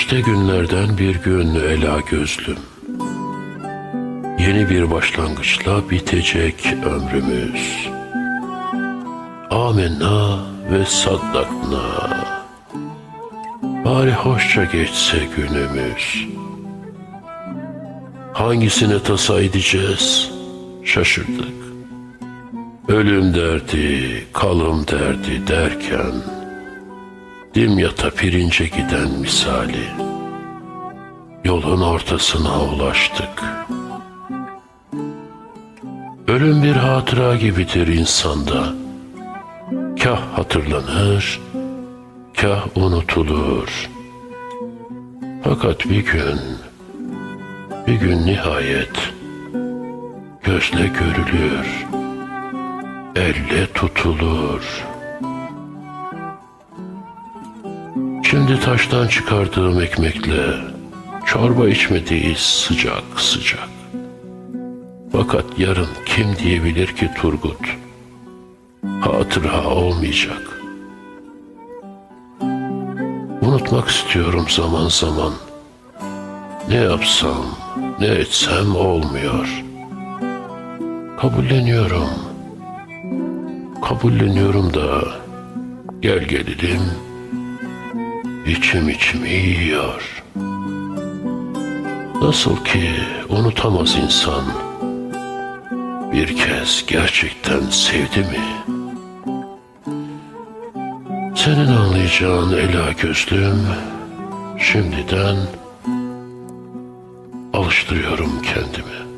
İşte günlerden bir gün ela gözlüm. Yeni bir başlangıçla bitecek ömrümüz. Amenna ve saddakna. Bari hoşça geçse günümüz. Hangisine tasa edeceğiz? Şaşırdık. Ölüm derdi, kalım derdi derken Dimyata pirince giden misali. Yolun ortasına ulaştık. Ölüm bir hatıra gibidir insanda. Kah hatırlanır, kah unutulur. Fakat bir gün, bir gün nihayet Gözle görülür, elle tutulur Şimdi taştan çıkardığım ekmekle çorba içmediğiz sıcak sıcak. Fakat yarın kim diyebilir ki Turgut? Hatıra olmayacak. Unutmak istiyorum zaman zaman. Ne yapsam, ne etsem olmuyor. Kabulleniyorum. Kabulleniyorum da gel gelelim içim içimi yiyor. Nasıl ki unutamaz insan bir kez gerçekten sevdi mi? Senin anlayacağın ela gözlüm şimdiden alıştırıyorum kendimi.